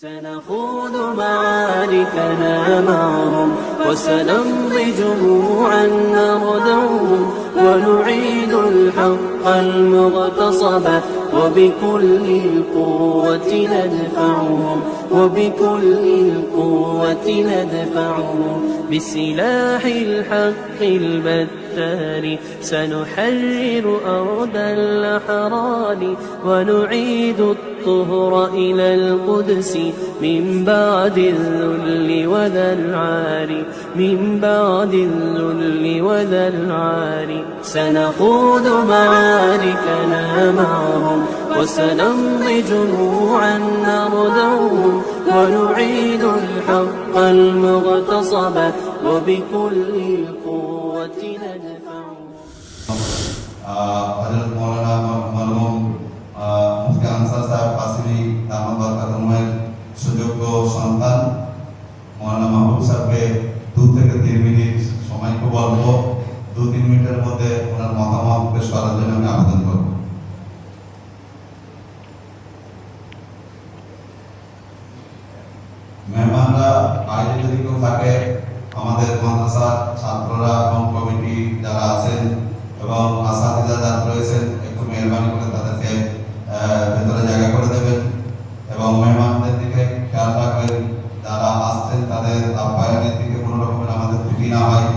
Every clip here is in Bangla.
سنخوض معاركنا معهم وسنمضي جموعا نغدوهم ونعيد الحق المغتصب وبكل القوة ندفعهم وبكل القوة ندفعهم بسلاح الحق البتار سنحرر أرض الأحرار ونعيد الطهر إلى القدس من بعد الذل وذا العار من بعد الذل وذا العار سنخوض معاركنا معهم وسنمضي جموعا نردوهم ونعيد الحق المغتصب وبكل قوة ندفع মৌলানা মরহুম মুফতি আনসার সাহেব কাসিমি দামাদ বরকাতুমের সুযোগ্য সন্তান। মৌলানা মাহবুব সাহেবকে দু থেকে তিন মিনিট সময় খুব অল্প। দু তিন মিনিটের মধ্যে ওনার মতামত পেশ করার জন্য আমি আবেদন করব। মেহমানরা বাইরে যদি কেউ থাকে, আমাদের মাদ্রাসার ছাত্ররা এবং কমিটি যারা আছেন এবং আসাদিদা যারা রয়েছেন একটু মেহরবানি করে তাদেরকে আহ, ভেতরে জায়গা করে দেবেন এবং মেহমানদের দিকে খেয়াল রাখবেন যারা আসছেন তাদের আপ্যায়নের দিকে কোনো রকমের আমাদের ত্রুটি না হয়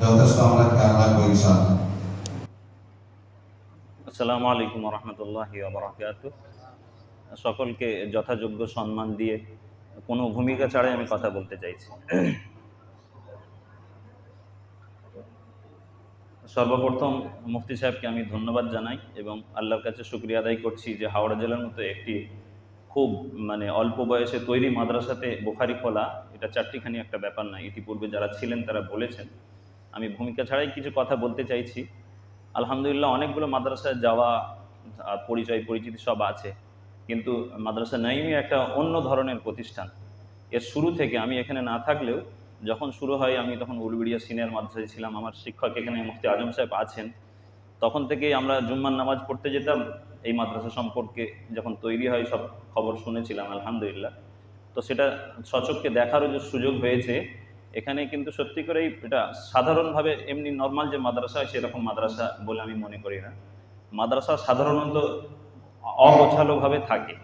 যথেষ্ট আমরা খেয়াল রাখব ইনশাআল্লাহ আসসালামু আলাইকুম রহমতুল্লাহ বারাকাত সকলকে যথাযোগ্য সম্মান দিয়ে কোনো ভূমিকা ছাড়াই আমি কথা বলতে চাইছি। সর্বপ্রথম মুফতি সাহেবকে আমি ধন্যবাদ জানাই এবং আল্লাহর কাছে শুক্রিয়া আদায় করছি যে হাওড়া জেলার মতো একটি খুব মানে অল্প বয়সে তৈরি মাদ্রাসাতে বোখারি খোলা এটা চারটিখানি একটা ব্যাপার না। ইতিপূর্বে যারা ছিলেন তারা বলেছেন। আমি ভূমিকা ছাড়াই কিছু কথা বলতে চাইছি। আলহামদুলিল্লাহ, অনেকগুলো মাদ্রাসায় যাওয়া আর পরিচয়, পরিচিতি সব আছে। কিন্তু মাদ্রাসা নাইমি একটা অন্য ধরনের প্রতিষ্ঠান। এর শুরু থেকে আমি এখানে না থাকলেও যখন শুরু হয়, আমি তখন উলবিড়িয়া সিনিয়র মাদ্রাসায় ছিলাম। আমার শিক্ষক এখানে মুফতি আজম সাহেব আছেন। তখন থেকেই আমরা জুম্মার নামাজ পড়তে যেতাম। এই মাদ্রাসা সম্পর্কে যখন তৈরি হয়, সব খবর শুনেছিলাম, আলহামদুলিল্লাহ। তো সেটা সচককে দেখারও যে সুযোগ হয়েছে এখানে কিন্তু সত্যি করেই এটা সাধারণভাবে এমনি নর্মাল যে মাদ্রাসা হয় সেরকম মাদ্রাসা বলে আমি মনে করি না। মাদ্রাসা সাধারণত অগোছালোভাবে থাকে।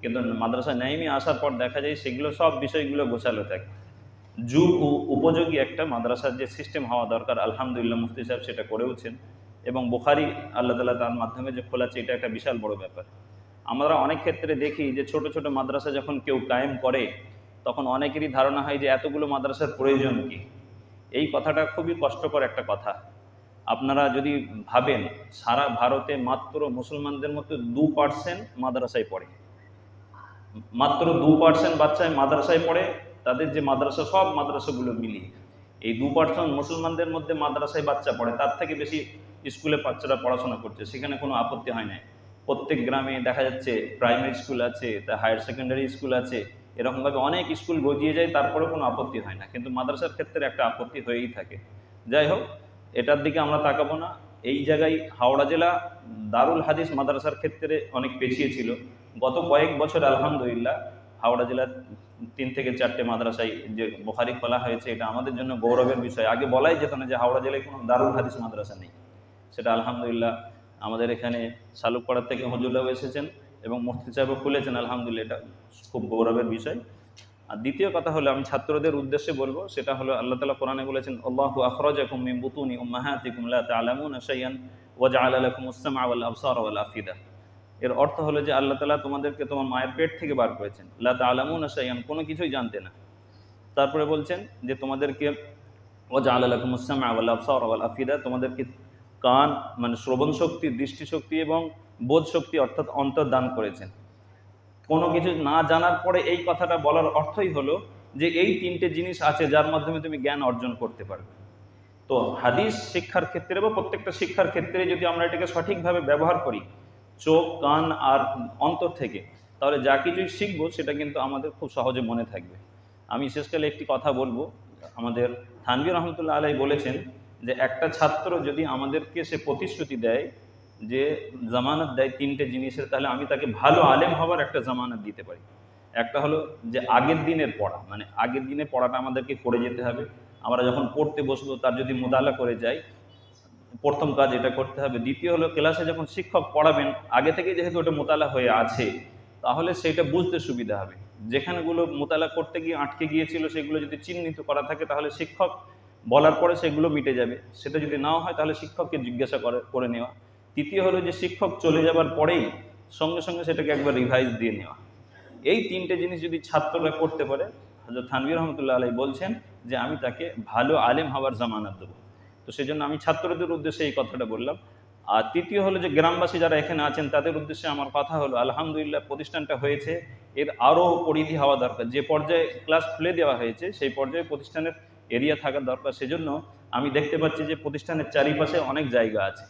কিন্তু মাদ্রাসা নাইমি আসার পর দেখা যায় সেগুলো সব বিষয়গুলো গোছালো থাকে। যুগ ও উপযোগী একটা মাদ্রাসার যে সিস্টেম হওয়া দরকার, আলহামদুলিল্লাহ মুফতি সাহেব সেটা করেওছেন। এবং বুখারি, আল্লাহ তালা তার মাধ্যমে যে খোলাচ্ছে, এটা একটা বিশাল বড় ব্যাপার। আমরা অনেক ক্ষেত্রে দেখি যে ছোট ছোট মাদ্রাসা যখন কেউ কায়েম করে তখন অনেকেরই ধারণা হয় যে এতগুলো মাদ্রাসার প্রয়োজন কি? এই কথাটা খুবই কষ্টকর একটা কথা। আপনারা যদি ভাবেন, সারা ভারতে মাত্র মুসলমানদের মধ্যে দু পার্সেন্ট মাদ্রাসায় পড়ে। মাত্র দু পার্সেন্ট বাচ্চায় মাদ্রাসায় পড়ে, তাদের যে মাদ্রাসা, সব মাদ্রাসাগুলো মিলিয়ে। এই দু পার্সেন্ট মুসলমানদের মধ্যে মাদ্রাসায় বাচ্চা পড়ে, তার থেকে বেশি স্কুলে বাচ্চারা পড়াশোনা করছে, সেখানে কোনো আপত্তি হয় না প্রত্যেক গ্রামে দেখা যাচ্ছে প্রাইমারি স্কুল আছে, তা হায়ার সেকেন্ডারি স্কুল আছে এরকমভাবে অনেক স্কুল গজিয়ে যায়, তারপরেও কোনো আপত্তি হয় না। কিন্তু মাদ্রাসার ক্ষেত্রে একটা আপত্তি হয়েই থাকে। যাই হোক, এটার দিকে আমরা তাকাবো না। এই জায়গায় হাওড়া জেলা দারুল হাদিস মাদ্রাসার ক্ষেত্রে অনেক পেছিয়ে ছিল। গত কয়েক বছর আলহামদুলিল্লাহ হাওড়া জেলার তিন থেকে চারটে মাদ্রাসায় যে বোখারি খোলা হয়েছে, এটা আমাদের জন্য গৌরবের বিষয়। আগে বলাই যেত না যে হাওড়া জেলায় কোনো দারুল হাদিস মাদ্রাসা নেই। সেটা আলহামদুলিল্লাহ আমাদের এখানে শালুকপাড়ার থেকে হজুল্লাহ এসেছেন। এবং মুফতি সাহেবও খুলেছেন, আলহামদুলিল্লাহ, এটা খুব গৌরবের বিষয়। আর দ্বিতীয় কথা হলো, আমি ছাত্রদের উদ্দেশ্যে বলব, সেটা হলো আল্লাহ তালা কোরআনে বলেছেন, আল্লাহু আখরাজাকুম মিন বুতুনি উম্মাহাতিকুম লা তা'লামুনা শাইয়ান ওয়া জাআলা লাকুমুস সামআ ওয়াল আবসারা ওয়াল আফিদা। এর অর্থ হলো যে আল্লাহ তালা তোমাদেরকে তোমার মায়ের পেট থেকে বার করেছেন। লা তা'লামুনা শাইয়ান কোনো কিছুই জানতে না। তারপরে বলছেন যে তোমাদেরকে, ওয়া জাআলা লাকুমুস সামআ ওয়াল আবসারা ওয়াল আফিদা, তোমাদেরকে কান মানে শ্রবণ শক্তি দৃষ্টিশক্তি এবং বোধ শক্তি অর্থাৎ অন্তর দান করেছেন। কোনো কিছু না জানার পরে এই কথাটা বলার অর্থই হলো যে এই তিনটে জিনিস আছে যার মাধ্যমে তুমি জ্ঞান অর্জন করতে পারবে। তো হাদিস শিক্ষার ক্ষেত্রে বা প্রত্যেকটা শিক্ষার ক্ষেত্রে যদি আমরা এটাকে সঠিকভাবে ব্যবহার করি, চোখ, কান আর অন্তর থেকে, তাহলে যা কিছুই শিখব সেটা কিন্তু আমাদের খুব সহজে মনে থাকবে। আমি শেষকালে একটি কথা বলব। আমাদের থানবী রহমতুল্লাহ আলাই বলেছেন যে একটা ছাত্র যদি আমাদেরকে সে প্রতিশ্রুতি দেয় যে জামানত দেয় তিনটে জিনিসের, তাহলে আমি তাকে ভালো আলেম হওয়ার একটা জামানত দিতে পারি। একটা হলো যে আগের দিনের পড়া মানে আগের দিনের পড়াটা আমাদেরকে করে যেতে হবে। আমরা যখন পড়তে বসবো, তার যদি মোতালা করে যাই, প্রথম কাজ এটা করতে হবে। দ্বিতীয় হলো, ক্লাসে যখন শিক্ষক পড়াবেন, আগে থেকে যেহেতু ওটা মোতালা হয়ে আছে, তাহলে সেটা বুঝতে সুবিধা হবে। যেখানেগুলো মোতালা করতে গিয়ে আটকে গিয়েছিল, সেগুলো যদি চিহ্নিত করা থাকে, তাহলে শিক্ষক বলার পরে সেগুলো মিটে যাবে। সেটা যদি নাও হয় তাহলে শিক্ষককে জিজ্ঞাসা করে করে নেওয়া। তৃতীয় হলো যে শিক্ষক চলে যাবার পরেই সঙ্গে সঙ্গে সেটাকে একবার রিভাইজ দিয়ে নেওয়া। এই তিনটে জিনিস যদি ছাত্ররা করতে পারে হজরত থানবির রহমতুল্লাহ আলাই বলছেন যে আমি তাকে ভালো আলেম হওয়ার জামানত দেবো। তো সেই জন্য আমি ছাত্রদের উদ্দেশ্যে এই কথাটা বললাম। আর তৃতীয় হলো যে গ্রামবাসী যারা এখানে আছেন, তাদের উদ্দেশ্যে আমার কথা হলো, আলহামদুলিল্লাহ প্রতিষ্ঠানটা হয়েছে, এর আরও পরিধি হওয়া দরকার। যে পর্যায়ে ক্লাস খুলে দেওয়া হয়েছে, সেই পর্যায়ে প্রতিষ্ঠানের এরিয়া থাকা দরকার, সেজন্য আমি দেখতে পাচ্ছি যে প্রতিষ্ঠানের চারিপাশে অনেক জায়গা আছে।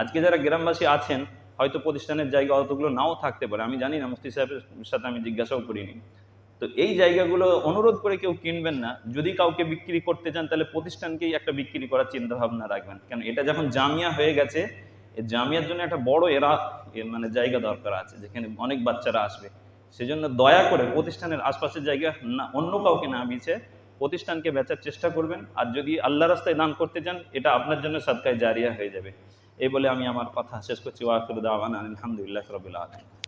আজকে যারা গ্রামবাসী আছেন, হয়তো প্রতিষ্ঠানের জায়গা অতগুলো নাও থাকতে পারে। আমি জানি না, মুফতি সাহেবের সাথে আমি জিজ্ঞাসাও করিনি। তো এই জায়গাগুলো অনুরোধ করে কেউ কিনবেন না। যদি কাউকে বিক্রি করতে চান, তাহলে প্রতিষ্ঠানকেই একটা বিক্রি করার চিন্তা ভাবনা রাখবেন। কেন, এটা যখন জামিয়া হয়ে গেছে জামিয়ার জন্য একটা বড় এরা মানে জায়গা দরকার আছে, যেখানে অনেক বাচ্চারা আসবে। সেজন্য দয়া করে প্রতিষ্ঠানের আশপাশের জায়গা না, অন্য কাউকে না বিছে। প্রতিষ্ঠানকে বেচার চেষ্টা করবেন। আর যদি আল্লাহ রাস্তায় দান করতে চান এটা আপনার জন্য সাদকায় জারিয়া হয়ে যাবে। এই বলে আমি আমার কথা শেষ করছি। ওয়াকুর দাওয়ান আলহামদুলিল্লাহ রবিল্লা আলম